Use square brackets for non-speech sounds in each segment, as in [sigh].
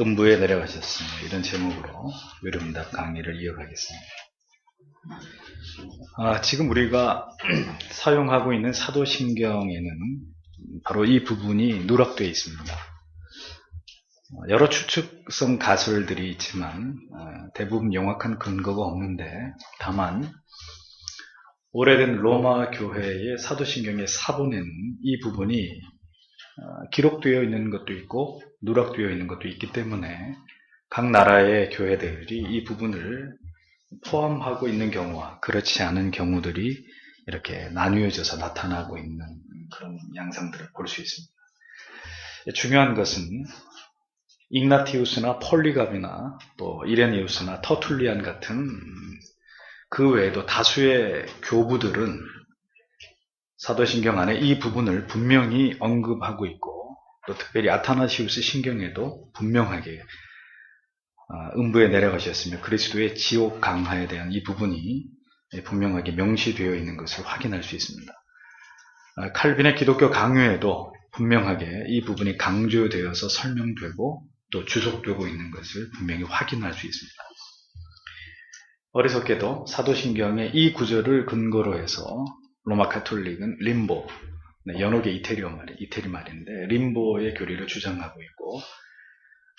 음부에 내려가셨습니다. 이런 제목으로 외름답 강의를 이어가겠습니다. 아, 지금 우리가 [clears throat] 사용하고 있는 사도신경에는 바로 이 부분이 누락되어 있습니다. 어, 여러 추측성 가설들이 있지만 어, 대부분 명확한 근거가 없는데 다만 오래된 로마 교회의 사도신경의 사본에는 이 부분이 어, 기록되어 있는 것도 있고 누락되어 있는 것도 있기 때문에 각 나라의 교회들이 이 부분을 포함하고 있는 경우와 그렇지 않은 경우들이 이렇게 나뉘어져서 나타나고 있는 그런 양상들을 볼 수 있습니다. 중요한 것은 igna티우스나 폴리갑이나 또 이레니우스나 터툴리안 같은 그 외에도 다수의 교부들은 사도신경 안에 이 부분을 분명히 언급하고 있고 또 특별히 아타나시우스 신경에도 분명하게 어, 음부에 내려가셨으며 그리스도의 지옥 강화에 대한 이 부분이 분명하게 명시되어 있는 것을 확인할 수 있습니다. 어, 칼빈의 기독교 강요에도 분명하게 이 부분이 강조되어서 설명되고 또 주속되고 있는 것을 분명히 확인할 수 있습니다. 어리석게도 사도신경의 이 구절을 근거로 해서 로마 카톨릭은 림보, 네, 연옥의 이태리어 말, 이태리 말인데 림보의 교리를 주장하고 있고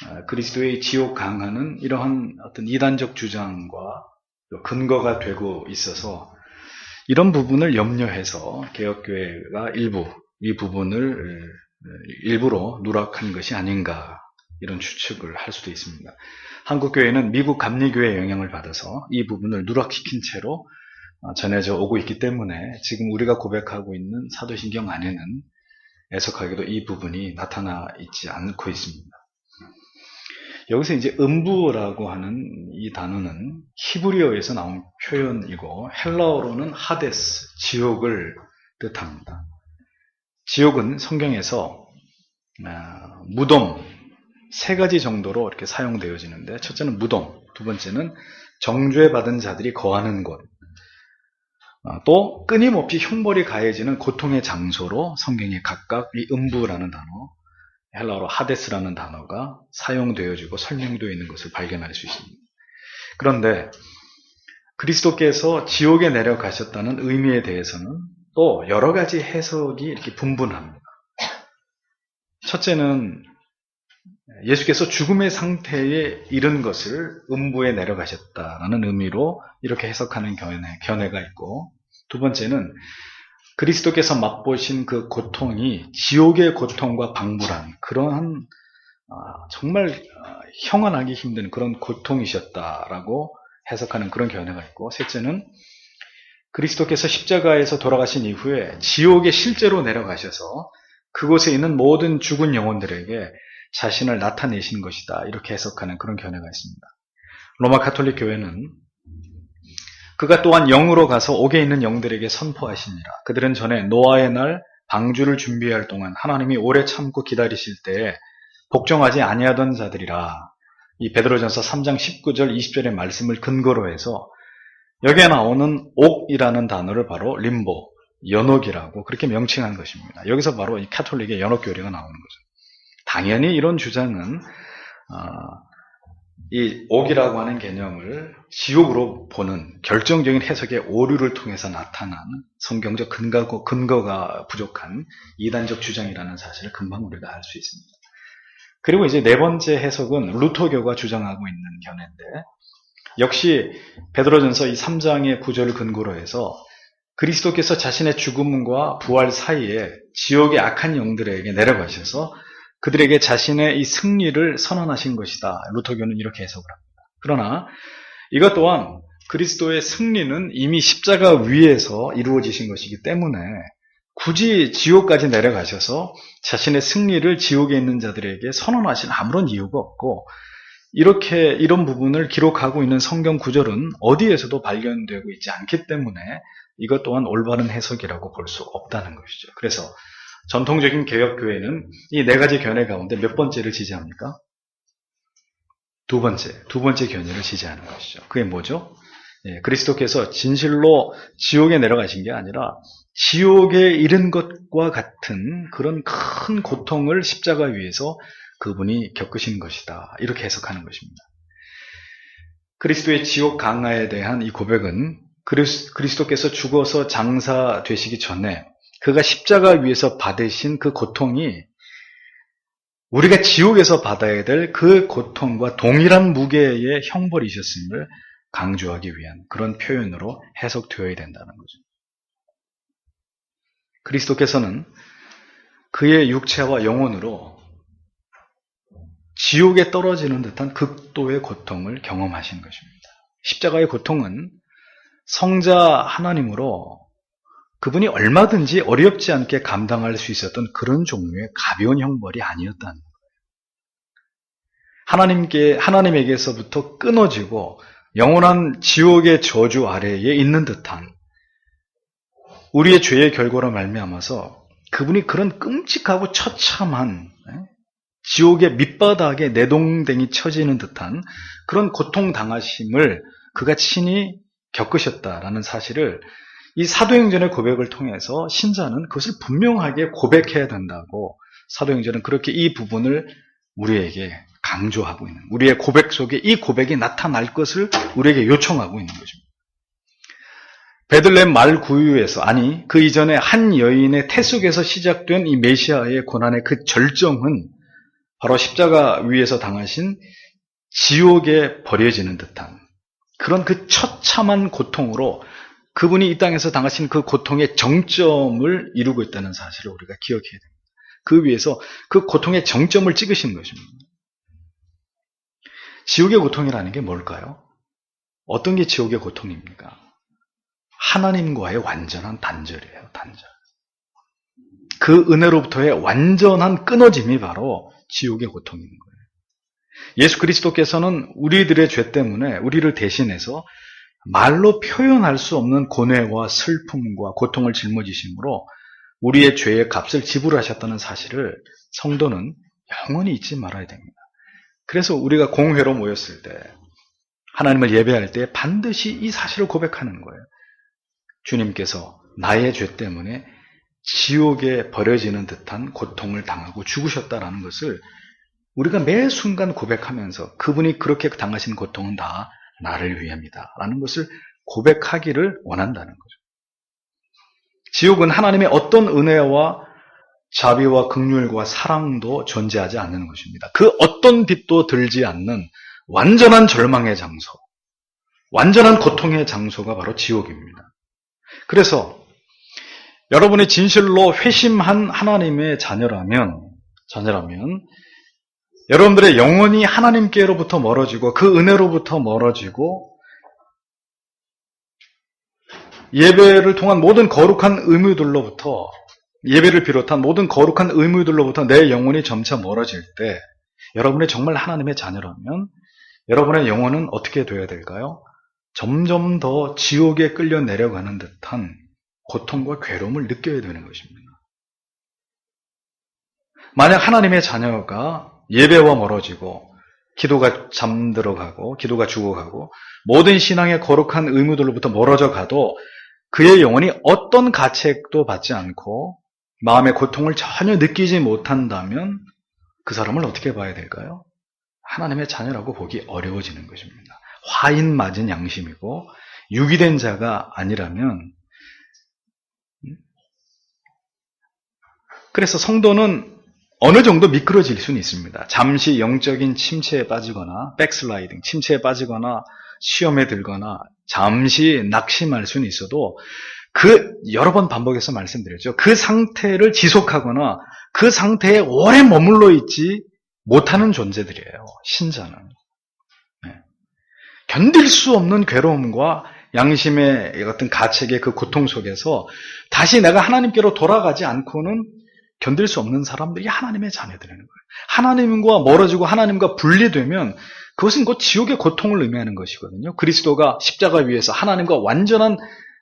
아, 그리스도의 지옥 강화는 이러한 어떤 이단적 주장과 근거가 되고 있어서 이런 부분을 염려해서 개혁교회가 일부 이 부분을 일부러 누락한 것이 아닌가 이런 추측을 할 수도 있습니다. 한국교회는 미국 감리교회의 영향을 받아서 이 부분을 누락시킨 채로 어, 전해져 오고 있기 때문에 지금 우리가 고백하고 있는 사도신경 안에는 애석하게도 이 부분이 나타나 있지 않고 있습니다. 여기서 이제 음부라고 하는 이 단어는 히브리어에서 나온 표현이고 헬라어로는 하데스, 지옥을 뜻합니다. 지옥은 성경에서 아, 무덤 세 가지 정도로 이렇게 사용되어지는데 첫째는 무덤, 두 번째는 정죄받은 자들이 거하는 곳, 아, 또 끊임없이 흉벌이 가해지는 고통의 장소로 성경에 각각 이 음부라는 단어, 헬라어로 하데스라는 단어가 사용되어지고 설명되어 있는 것을 발견할 수 있습니다. 그런데 그리스도께서 지옥에 내려가셨다는 의미에 대해서는 또 여러 가지 해석이 이렇게 분분합니다. 첫째는 예수께서 죽음의 상태에 이른 것을 음부에 내려가셨다라는 의미로 이렇게 해석하는 견해, 견해가 있고 두 번째는 그리스도께서 맛보신 그 고통이 지옥의 고통과 방불한 그러한 아, 정말 아, 형언하기 힘든 그런 고통이셨다라고 해석하는 그런 견해가 있고 셋째는 그리스도께서 십자가에서 돌아가신 이후에 지옥에 실제로 내려가셔서 그곳에 있는 모든 죽은 영혼들에게 자신을 나타내신 것이다. 이렇게 해석하는 그런 견해가 있습니다. 로마 카톨릭 교회는 그가 또한 영으로 가서 옥에 있는 영들에게 선포하시니라. 그들은 전에 노아의 날 방주를 준비할 동안 하나님이 오래 참고 기다리실 때에 복종하지 아니하던 자들이라. 이 베드로전서 3장 19절 20절의 말씀을 근거로 해서 여기에 나오는 옥이라는 단어를 바로 림보, 연옥이라고 그렇게 명칭한 것입니다. 여기서 바로 이 카톨릭의 연옥 교리가 나오는 거죠. 당연히 이런 주장은 어, 이 옥이라고 하는 개념을 지옥으로 보는 결정적인 해석의 오류를 통해서 나타난 성경적 근거고, 근거가 부족한 이단적 주장이라는 사실을 금방 우리가 알 수 있습니다. 그리고 이제 네 번째 해석은 루터교가 주장하고 있는 견해인데 역시 베드로전서 이 3장의 구절을 근거로 해서 그리스도께서 자신의 죽음과 부활 사이에 지옥의 악한 영들에게 내려가셔서 그들에게 자신의 이 승리를 선언하신 것이다. 루터교는 이렇게 해석을 합니다. 그러나 이것 또한 그리스도의 승리는 이미 십자가 위에서 이루어지신 것이기 때문에 굳이 지옥까지 내려가셔서 자신의 승리를 지옥에 있는 자들에게 선언하신 아무런 이유가 없고 이렇게 이런 부분을 기록하고 있는 성경 구절은 어디에서도 발견되고 있지 않기 때문에 이것 또한 올바른 해석이라고 볼 수 없다는 것이죠. 그래서 전통적인 개혁교회는 이 네 가지 견해 가운데 몇 번째를 지지합니까? 두 번째, 두 번째 견해를 지지하는 것이죠. 그게 뭐죠? 예, 그리스도께서 진실로 지옥에 내려가신 게 아니라 지옥에 이른 것과 같은 그런 큰 고통을 십자가 위에서 그분이 겪으신 것이다. 이렇게 해석하는 것입니다. 그리스도의 지옥 강화에 대한 이 고백은 그리스, 그리스도께서 죽어서 장사 되시기 전에 그가 십자가 위에서 받으신 그 고통이 우리가 지옥에서 받아야 될 그 고통과 동일한 무게의 형벌이셨음을 강조하기 위한 그런 표현으로 해석되어야 된다는 거죠. 그리스도께서는 그의 육체와 영혼으로 지옥에 떨어지는 듯한 극도의 고통을 경험하신 것입니다. 십자가의 고통은 성자 하나님으로 그분이 얼마든지 어렵지 않게 감당할 수 있었던 그런 종류의 가벼운 형벌이 아니었다는 거예요. 하나님께, 하나님에게서부터 끊어지고 영원한 지옥의 저주 아래에 있는 듯한 우리의 죄의 결과로 말미암아서 그분이 그런 끔찍하고 처참한 예? 지옥의 밑바닥에 내동댕이 쳐지는 듯한 그런 고통 당하심을 그가 친히 겪으셨다라는 사실을 이 사도행전의 고백을 통해서 신자는 그것을 분명하게 고백해야 된다고 사도행전은 그렇게 이 부분을 우리에게 강조하고 있는 우리의 고백 속에 이 고백이 나타날 것을 우리에게 요청하고 있는 것입니다. 베들렘 말 구유에서 아니 그 이전에 한 여인의 태 속에서 시작된 이 메시아의 고난의 그 절정은 바로 십자가 위에서 당하신 지옥에 버려지는 듯한 그런 그 처참한 고통으로 그분이 이 땅에서 당하신 그 고통의 정점을 이루고 있다는 사실을 우리가 기억해야 됩니다. 그 위에서 그 고통의 정점을 찍으신 것입니다. 지옥의 고통이라는 게 뭘까요? 어떤 게 지옥의 고통입니까? 하나님과의 완전한 단절이에요, 단절. 그 은혜로부터의 완전한 끊어짐이 바로 지옥의 고통인 거예요. 예수 그리스도께서는 우리들의 죄 때문에 우리를 대신해서 말로 표현할 수 없는 고뇌와 슬픔과 고통을 짊어지심으로 우리의 죄의 값을 지불하셨다는 사실을 성도는 영원히 잊지 말아야 됩니다. 그래서 우리가 공회로 모였을 때 하나님을 예배할 때 반드시 이 사실을 고백하는 거예요. 주님께서 나의 죄 때문에 지옥에 버려지는 듯한 고통을 당하고 죽으셨다라는 것을 우리가 매 순간 고백하면서 그분이 그렇게 당하신 고통은 다 나를 위함이다. 라는 것을 고백하기를 원한다는 거죠. 지옥은 하나님의 어떤 은혜와 자비와 극률과 사랑도 존재하지 않는 것입니다. 그 어떤 빛도 들지 않는 완전한 절망의 장소, 완전한 고통의 장소가 바로 지옥입니다. 그래서 여러분이 진실로 회심한 하나님의 자녀라면, 자녀라면, 여러분들의 영혼이 하나님께로부터 멀어지고 그 은혜로부터 멀어지고 예배를 통한 모든 거룩한 의무들로부터 예배를 비롯한 모든 거룩한 의무들로부터 내 영혼이 점차 멀어질 때 여러분이 정말 하나님의 자녀라면 여러분의 영혼은 어떻게 되어야 될까요? 점점 더 지옥에 끌려 내려가는 듯한 고통과 괴로움을 느껴야 되는 것입니다. 만약 하나님의 자녀가 예배와 멀어지고 기도가 잠들어가고 기도가 죽어가고 모든 신앙의 거룩한 의무들로부터 멀어져 가도 그의 영혼이 어떤 가책도 받지 않고 마음의 고통을 전혀 느끼지 못한다면 그 사람을 어떻게 봐야 될까요? 하나님의 자녀라고 보기 어려워지는 것입니다. 화인 맞은 양심이고 유기된 자가 아니라면 음? 그래서 성도는 어느 정도 미끄러질 수는 있습니다. 잠시 영적인 침체에 빠지거나 백슬라이딩, 침체에 빠지거나 시험에 들거나 잠시 낙심할 수는 있어도 그 여러 번 반복해서 말씀드렸죠. 그 상태를 지속하거나 그 상태에 오래 머물러 있지 못하는 존재들이에요. 신자는. 네. 견딜 수 없는 괴로움과 양심의 어떤 가책의 그 고통 속에서 다시 내가 하나님께로 돌아가지 않고는 견딜 수 없는 사람들이 하나님의 자녀들이라는 거예요. 하나님과 멀어지고 하나님과 분리되면 그것은 곧 지옥의 고통을 의미하는 것이거든요. 그리스도가 십자가 위에서 하나님과 완전한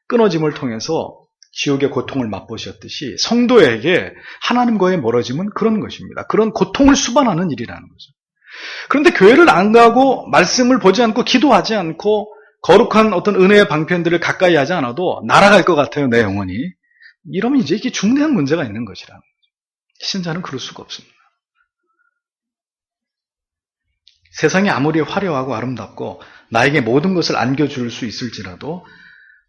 끊어짐을 통해서 지옥의 고통을 맛보셨듯이 성도에게 하나님과의 멀어짐은 그런 것입니다. 그런 고통을 수반하는 일이라는 거죠. 그런데 교회를 안 가고 말씀을 보지 않고 기도하지 않고 거룩한 어떤 은혜의 방편들을 가까이 하지 않아도 날아갈 것 같아요, 내 영혼이. 이러면 이제 이게 중대한 문제가 있는 것이라는. 신자는 그럴 수가 없습니다. 세상이 아무리 화려하고 아름답고 나에게 모든 것을 안겨줄 수 있을지라도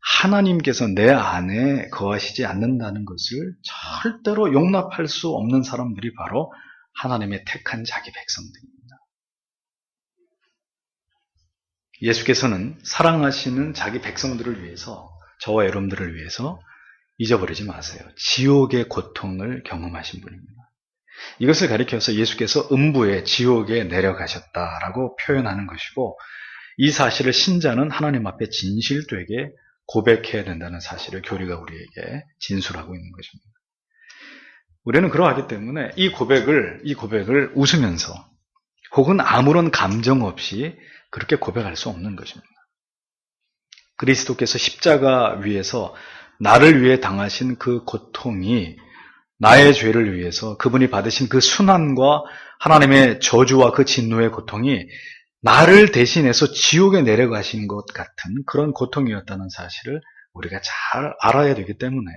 하나님께서 내 안에 거하시지 않는다는 것을 절대로 용납할 수 없는 사람들이 바로 하나님의 택한 자기 백성들입니다. 예수께서는 사랑하시는 자기 백성들을 위해서 저와 여러분들을 위해서 잊어버리지 마세요. 지옥의 고통을 경험하신 분입니다. 이것을 가리켜서 예수께서 음부에 지옥에 내려가셨다라고 표현하는 것이고 이 사실을 신자는 하나님 앞에 진실되게 고백해야 된다는 사실을 교리가 우리에게 진술하고 있는 것입니다. 우리는 그러하기 때문에 이 고백을 이 고백을 웃으면서 혹은 아무런 감정 없이 그렇게 고백할 수 없는 것입니다. 그리스도께서 십자가 위에서 나를 위해 당하신 그 고통이 나의 죄를 위해서 그분이 받으신 그 순환과 하나님의 저주와 그 진노의 고통이 나를 대신해서 지옥에 내려가신 것 같은 그런 고통이었다는 사실을 우리가 잘 알아야 되기 때문에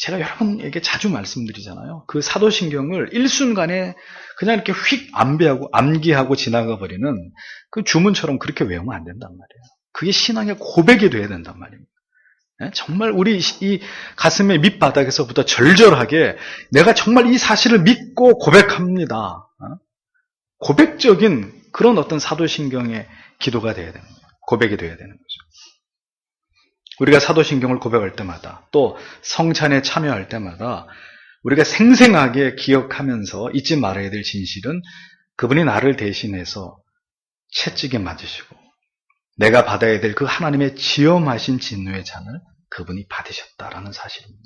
제가 여러분에게 자주 말씀드리잖아요. 그 사도신경을 일순간에 그냥 이렇게 휙 암비하고 암기하고 지나가 버리는 그 주문처럼 그렇게 외우면 안 된단 말이에요. 그게 신앙의 고백이 돼야 된단 말입니다. 예? 정말 우리 이 가슴의 밑바닥에서부터 절절하게 내가 정말 이 사실을 믿고 고백합니다. 어? 고백적인 그런 어떤 사도신경의 기도가 돼야 되는 거예요. 고백이 돼야 되는 거죠. 우리가 사도신경을 고백할 때마다 또 성찬에 참여할 때마다 우리가 생생하게 기억하면서 잊지 말아야 될 진실은 그분이 나를 대신해서 채찍에 맞으시고 내가 받아야 될 그 하나님의 지엄하신 진노의 잔을 그분이 받으셨다라는 사실입니다.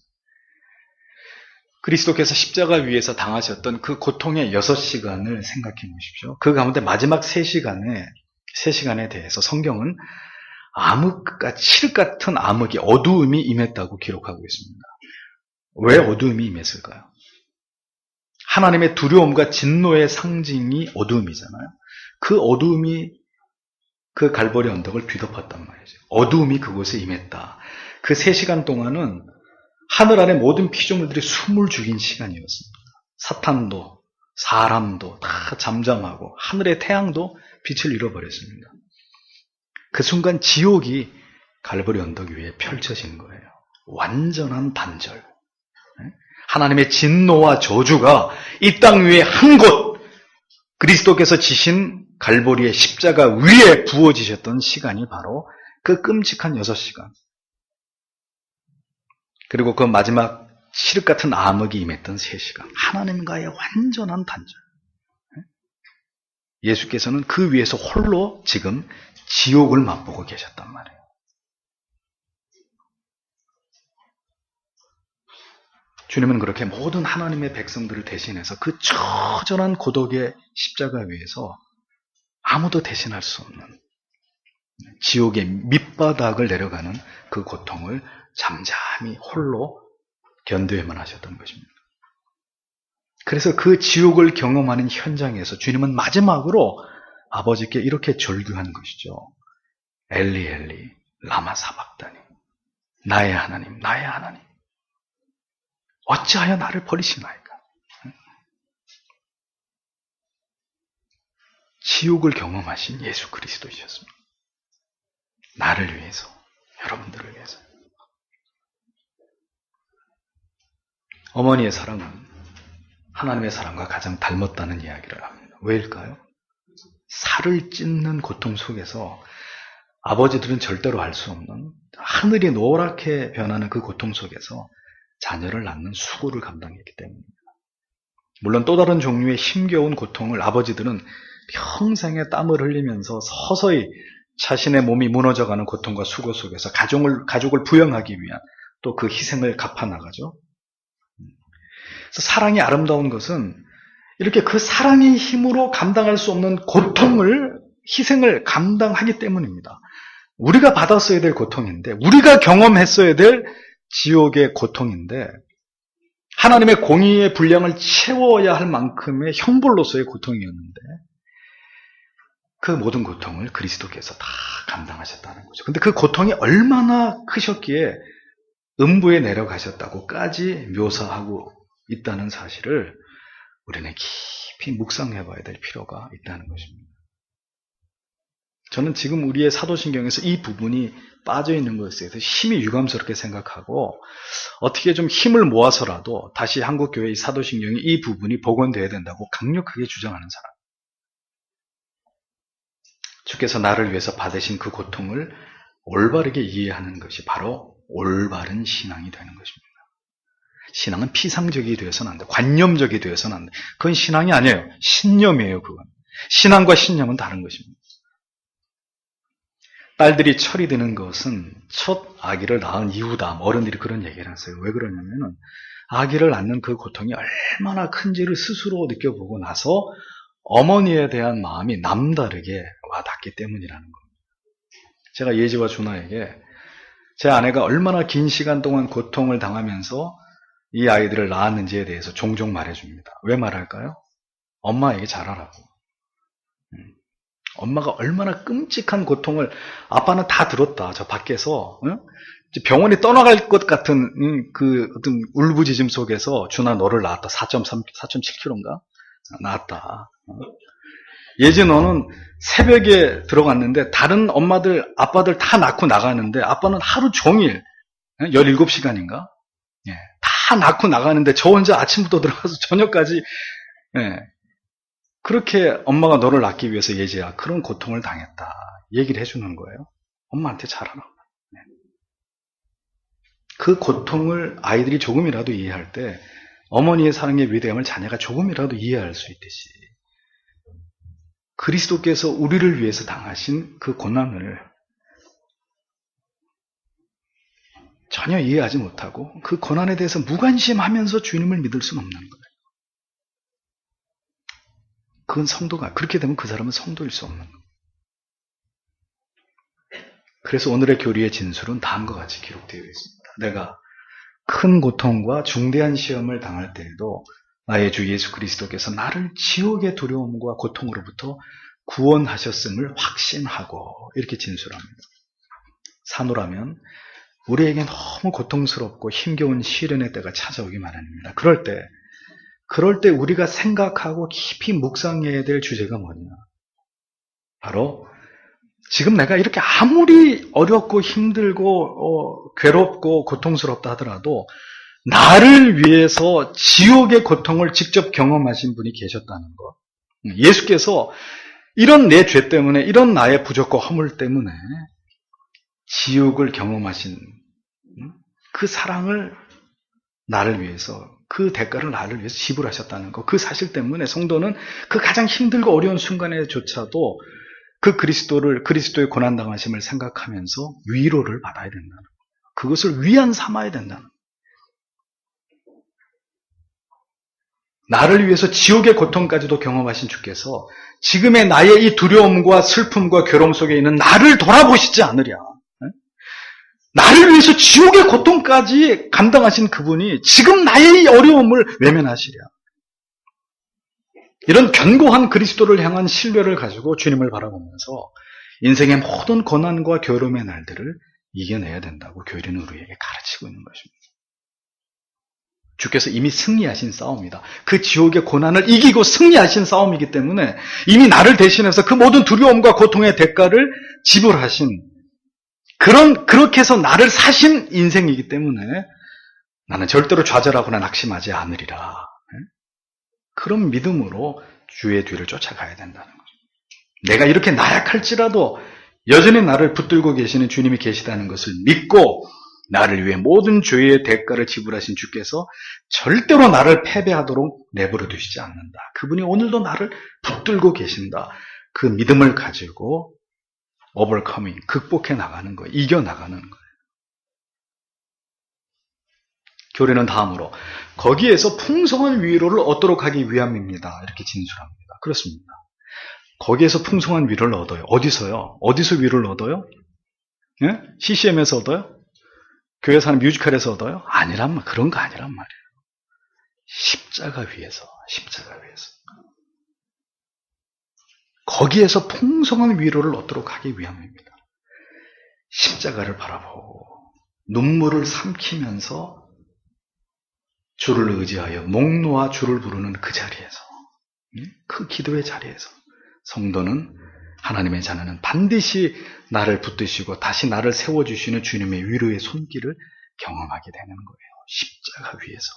그리스도께서 십자가 위에서 당하셨던 그 고통의 6시간을 생각해 보십시오. 그 가운데 마지막 3시간에 3시간에 대해서 성경은 암흑과 칠 같은 암흑이 어두움이 임했다고 기록하고 있습니다. 왜 어두움이 임했을까요? 하나님의 두려움과 진노의 상징이 어두움이잖아요. 그 어두움이 그 갈보리 언덕을 뒤덮었단 말이죠. 어두움이 그곳에 임했다. 그세 시간 동안은 하늘 안의 모든 피조물들이 숨을 죽인 시간이었습니다. 사탄도 사람도 다 잠잠하고 하늘의 태양도 빛을 잃어버렸습니다. 그 순간 지옥이 갈보리 언덕 위에 펼쳐진 거예요. 완전한 단절. 하나님의 진노와 저주가 이 땅 위에 한 곳, 그리스도께서 지신 갈보리의 십자가 위에 부어지셨던 시간이 바로 그 끔찍한 여섯 시간. 그리고 그 마지막 칠흑 같은 암흑이 임했던 세 시간. 하나님과의 완전한 단절. 예수께서는 그 위에서 홀로 지금 지옥을 맛보고 계셨단 말이에요. 주님은 그렇게 모든 하나님의 백성들을 대신해서 그 처절한 고독의 십자가 위에서 아무도 대신할 수 없는 지옥의 밑바닥을 내려가는 그 고통을 잠잠히 홀로 견뎌야만 하셨던 것입니다. 그래서 그 지옥을 경험하는 현장에서 주님은 마지막으로 아버지께 이렇게 절규한 것이죠. 엘리 엘리 라마 사박다니 나의 하나님 나의 하나님 어찌하여 나를 버리시나이까 지옥을 경험하신 예수 그리스도이셨습니다. 나를 위해서 여러분들을 위해서 어머니의 사랑은 하나님의 사랑과 가장 닮았다는 이야기를 합니다. 왜일까요? 살을 찢는 고통 속에서 아버지들은 절대로 알 수 없는 하늘이 노랗게 변하는 그 고통 속에서 자녀를 낳는 수고를 감당했기 때문입니다. 물론 또 다른 종류의 힘겨운 고통을 아버지들은 평생의 땀을 흘리면서 서서히 자신의 몸이 무너져가는 고통과 수고 속에서 가족을, 가족을 부양하기 위한 또 그 희생을 갚아 나가죠. 사랑이 아름다운 것은 이렇게 그 사랑의 힘으로 감당할 수 없는 고통을, 희생을 감당하기 때문입니다. 우리가 받았어야 될 고통인데, 우리가 경험했어야 될 지옥의 고통인데, 하나님의 공의의 분량을 채워야 할 만큼의 형벌로서의 고통이었는데, 그 모든 고통을 그리스도께서 다 감당하셨다는 거죠. 근데 그 고통이 얼마나 크셨기에 음부에 내려가셨다고까지 묘사하고 있다는 사실을 우리는 깊이 묵상해 봐야 될 필요가 있다는 것입니다. 저는 지금 우리의 사도신경에서 이 부분이 빠져 있는 것에 대해서 힘이 유감스럽게 생각하고 어떻게 좀 힘을 모아서라도 다시 한국교회의 사도신경이 이 부분이 복원되어야 된다고 강력하게 주장하는 사람. 주께서 나를 위해서 받으신 그 고통을 올바르게 이해하는 것이 바로 올바른 신앙이 되는 것입니다. 신앙은 피상적이 되어서는 안 돼. 관념적이 되어서는 안 돼. 그건 신앙이 아니에요. 신념이에요, 그건. 신앙과 신념은 다른 것입니다. 딸들이 철이 드는 것은 첫 아기를 낳은 이후다. 어른들이 그런 얘기를 하세요. 왜 그러냐면은 아기를 낳는 그 고통이 얼마나 큰지를 스스로 느껴보고 나서 어머니에 대한 마음이 남다르게 와닿기 때문이라는 겁니다. 제가 예지와 준하에게 제 아내가 얼마나 긴 시간 동안 고통을 당하면서 이 아이들을 낳았는지에 대해서 종종 말해줍니다. 왜 말할까요? 엄마에게 잘하라고. 음. 엄마가 얼마나 끔찍한 고통을 아빠는 다 들었다. 저 밖에서 응? 병원에 떠나갈 것 같은 응, 그 어떤 울부짖음 속에서 준아 너를 낳았다. 4.3, 4.7kg인가 낳았다. 예지 너는 새벽에 들어갔는데 다른 엄마들 아빠들 다 낳고 나가는데 아빠는 하루 종일 17시간인가 예, 다 낳고 나가는데 저 혼자 아침부터 들어가서 [laughs] 저녁까지 예, 그렇게 엄마가 너를 낳기 위해서 예지야 그런 고통을 당했다 얘기를 해주는 거예요. 엄마한테 잘하라. 네. 그 고통을 아이들이 조금이라도 이해할 때 어머니의 사랑의 위대함을 자녀가 조금이라도 이해할 수 있듯이 그리스도께서 우리를 위해서 당하신 그 고난을 전혀 이해하지 못하고 그 고난에 대해서 무관심하면서 주님을 믿을 수는 없는 거예요. 그건 성도가 그렇게 되면 그 사람은 성도일 수 없는 거예요. 그래서 오늘의 교리의 진술은 다음과 같이 기록되어 있습니다. 내가 큰 고통과 중대한 시험을 당할 때에도 나의 주 예수 그리스도께서 나를 지옥의 두려움과 고통으로부터 구원하셨음을 확신하고 이렇게 진술합니다. 산호라면 우리에게 너무 고통스럽고 힘겨운 시련의 때가 찾아오기 마련입니다. 그럴 때, 그럴 때 우리가 생각하고 깊이 묵상해야 될 주제가 뭐냐? 바로 지금 내가 이렇게 아무리 어렵고 힘들고 어, 괴롭고 고통스럽다 하더라도 나를 위해서 지옥의 고통을 직접 경험하신 분이 계셨다는 것. 예수께서 이런 내 죄 때문에 이런 나의 부족과 허물 때문에 지옥을 경험하신 그 사랑을 나를 위해서 그 대가를 나를 위해서 지불하셨다는 것. 그 사실 때문에 성도는 그 가장 힘들고 어려운 순간에조차도 그 그리스도를 그리스도의 고난 당하심을 생각하면서 위로를 받아야 된다는 거예요. 그것을 위안 삼아야 된다는. 나를 위해서 지옥의 고통까지도 경험하신 주께서 지금의 나의 이 두려움과 슬픔과 괴로움 속에 있는 나를 돌아보시지 않으랴. 나를 위해서 지옥의 고통까지 감당하신 그분이 지금 나의 어려움을 외면하시랴. 이런 견고한 그리스도를 향한 신뢰를 가지고 주님을 바라보면서 인생의 모든 고난과 괴로움의 날들을 이겨내야 된다고 교회는 우리에게 가르치고 있는 것입니다. 주께서 이미 승리하신 싸움이다. 그 지옥의 고난을 이기고 승리하신 싸움이기 때문에 이미 나를 대신해서 그 모든 두려움과 고통의 대가를 지불하신 그런 그렇게 해서 나를 사신 인생이기 때문에 나는 절대로 좌절하거나 낙심하지 않으리라. 그런 믿음으로 주의 뒤를 쫓아가야 된다는 거죠. 내가 이렇게 나약할지라도 여전히 나를 붙들고 계시는 주님이 계시다는 것을 믿고 나를 위해 모든 죄의 대가를 지불하신 주께서 절대로 나를 패배하도록 내버려 두시지 않는다. 그분이 오늘도 나를 붙들고 계신다. 그 믿음을 가지고 overcoming, 극복해 나가는 거예요. 이겨 나가는 거예요. 교례는 다음으로 거기에서 풍성한 위로를 얻도록 하기 위함입니다. 이렇게 진술합니다. 그렇습니다. 거기에서 풍성한 위로를 얻어요. 어디서요? 어디서 위로를 얻어요? 예? CCM에서 얻어요? 교회 사는 뮤지컬에서 얻어요? 아니란 말, 그런 거 아니란 말이에요. 십자가 위에서, 십자가 위에서. 거기에서 풍성한 위로를 얻도록 하기 위함입니다. 십자가를 바라보고 눈물을 삼키면서 주를 의지하여 목 놓아 주를 부르는 그 자리에서 그 기도의 자리에서 성도는 하나님의 자녀는 반드시 나를 붙드시고 다시 나를 세워주시는 주님의 위로의 손길을 경험하게 되는 거예요. 십자가 위에서.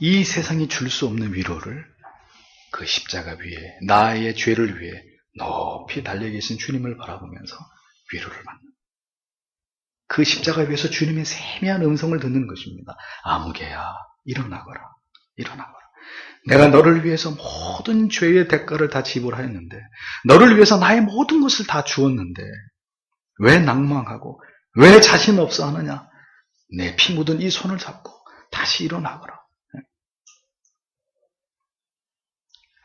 이 세상이 줄 수 없는 위로를 그 십자가 위에 나의 죄를 위해 높이 달려 계신 주님을 바라보면서 위로를 받는. 그 십자가 위에서 주님의 세미한 음성을 듣는 것입니다. 아무개야 일어나거라 일어나거라. 내가 너를 위해서 모든 죄의 대가를 다 지불하였는데 너를 위해서 나의 모든 것을 다 주었는데 왜 낭망하고 왜 자신 없어 하느냐? 내 피 묻은 이 손을 잡고 다시 일어나거라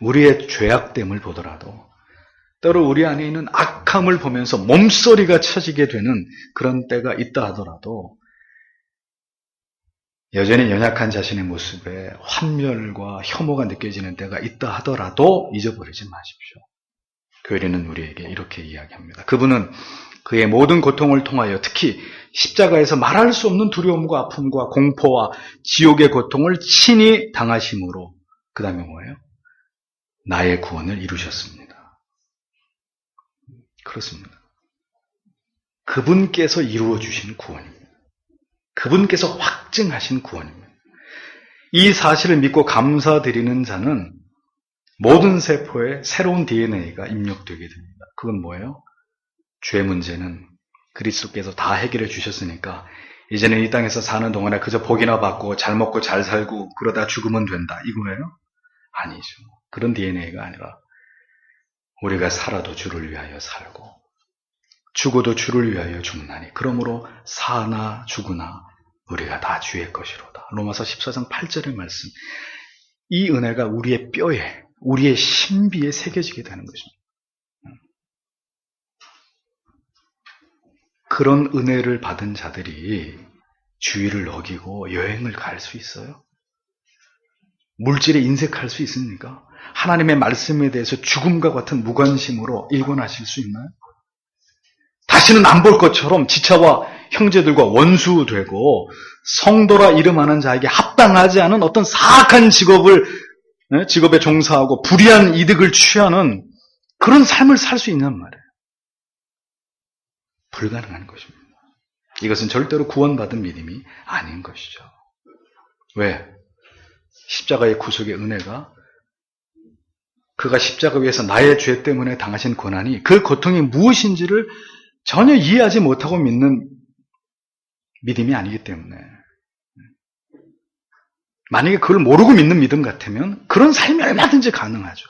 우리의 죄악됨을 보더라도 때로 우리 안에 있는 악함을 보면서 몸소리가 쳐지게 되는 그런 때가 있다 하더라도 여전히 연약한 자신의 모습에 환멸과 혐오가 느껴지는 때가 있다 하더라도 잊어버리지 마십시오. 교리는 우리에게 이렇게 이야기합니다. 그분은 그의 모든 고통을 통하여 특히 십자가에서 말할 수 없는 두려움과 아픔과 공포와 지옥의 고통을 친히 당하심으로 그 다음에 뭐예요? 나의 구원을 이루셨습니다. 그렇습니다. 그분께서 이루어 주신 구원입니다. 그분께서 확증하신 구원입니다. 이 사실을 믿고 감사드리는 자는 모든 세포에 새로운 DNA가 입력되게 됩니다. 그건 뭐예요? 죄 문제는 그리스도께서 다 해결해 주셨으니까 이제는 이 땅에서 사는 동안에 그저 복이나 받고 잘 먹고 잘 살고 그러다 죽으면 된다 이거예요? 아니죠. 그런 DNA가 아니라 우리가 살아도 주를 위하여 살고 죽어도 주를 위하여 죽나니 그러므로 사나 죽으나 우리가 다 주의 것이로다. 로마서 14장 8절의 말씀. 이 은혜가 우리의 뼈에 우리의 신비에 새겨지게 되는 것입니다. 그런 은혜를 받은 자들이 주의를 어기고 여행을 갈 수 있어요? 물질에 인색할 수 있습니까? 하나님의 말씀에 대해서 죽음과 같은 무관심으로 일관하실 수 있나요? 다시는 안 볼 것처럼 지차와 형제들과 원수되고 성도라 이름하는 자에게 합당하지 않은 어떤 사악한 직업을 네, 직업에 종사하고 불의한 이득을 취하는 그런 삶을 살 수 있냔 말이에요. 불가능한 것입니다. 이것은 절대로 구원받은 믿음이 아닌 것이죠. 왜? 십자가의 구속의 은혜가 그가 십자가 위에서 나의 죄 때문에 당하신 고난이 그 고통이 무엇인지를 전혀 이해하지 못하고 믿는 믿음이 아니기 때문에 만약에 그걸 모르고 믿는 믿음 같으면 그런 삶이 얼마든지 가능하죠.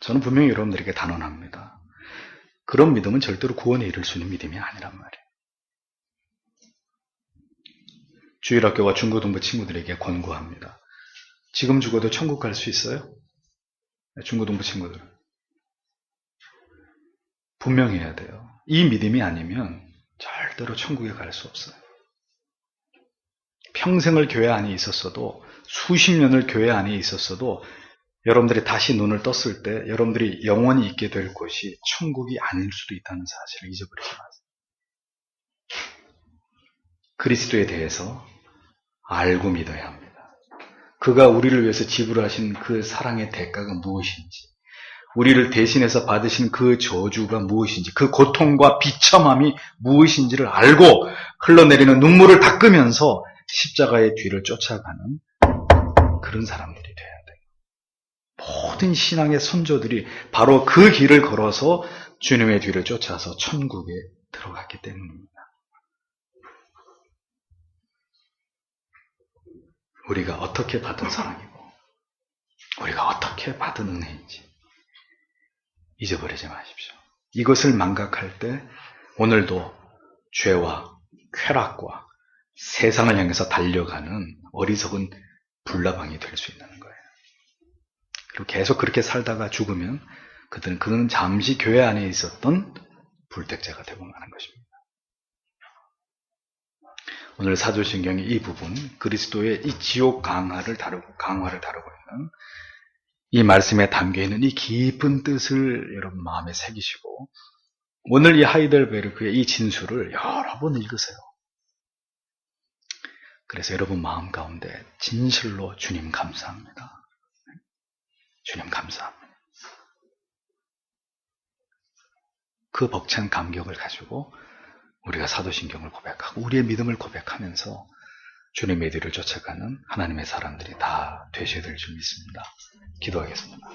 저는 분명히 여러분들에게 단언합니다. 그런 믿음은 절대로 구원에 이를 수 있는 믿음이 아니란 말이에요. 주일학교와 중고등부 친구들에게 권고합니다. 지금 죽어도 천국 갈 수 있어요? 중고등부 친구들. 분명히 해야 돼요. 이 믿음이 아니면 절대로 천국에 갈 수 없어요. 평생을 교회 안에 있었어도 수십 년을 교회 안에 있었어도 여러분들이 다시 눈을 떴을 때 여러분들이 영원히 있게 될 곳이 천국이 아닐 수도 있다는 사실을 잊어버리지 마세요. 그리스도에 대해서 알고 믿어야 합니다. 그가 우리를 위해서 지불하신 그 사랑의 대가가 무엇인지, 우리를 대신해서 받으신 그 저주가 무엇인지, 그 고통과 비참함이 무엇인지를 알고 흘러내리는 눈물을 닦으면서 십자가의 뒤를 쫓아가는 그런 사람들이 돼야 돼요. 모든 신앙의 선조들이 바로 그 길을 걸어서 주님의 뒤를 쫓아서 천국에 들어갔기 때문입니다. 우리가 어떻게 받은 사랑이고, 우리가 어떻게 받은 은혜인지 잊어버리지 마십시오. 이것을 망각할 때 오늘도 죄와 쾌락과 세상을 향해서 달려가는 어리석은 불나방이 될 수 있는 거예요. 그리고 계속 그렇게 살다가 죽으면 그들은 그는 잠시 교회 안에 있었던 불택자가 되고 마는 것입니다. 오늘 사도신경의 이 부분 그리스도의 이 지옥 강화를 다루고 강화를 다루고 있는 이 말씀에 담겨 있는 이 깊은 뜻을 여러분 마음에 새기시고 오늘 이 하이델베르크의 이 진술을 여러 번 읽으세요. 그래서 여러분 마음 가운데 진실로 주님 감사합니다. 주님 감사합니다. 그 벅찬 감격을 가지고 우리가 사도신경을 고백하고 우리의 믿음을 고백하면서 주님의 뒤를 쫓아가는 하나님의 사람들이 다 되셔야 될 줄 믿습니다. 기도하겠습니다.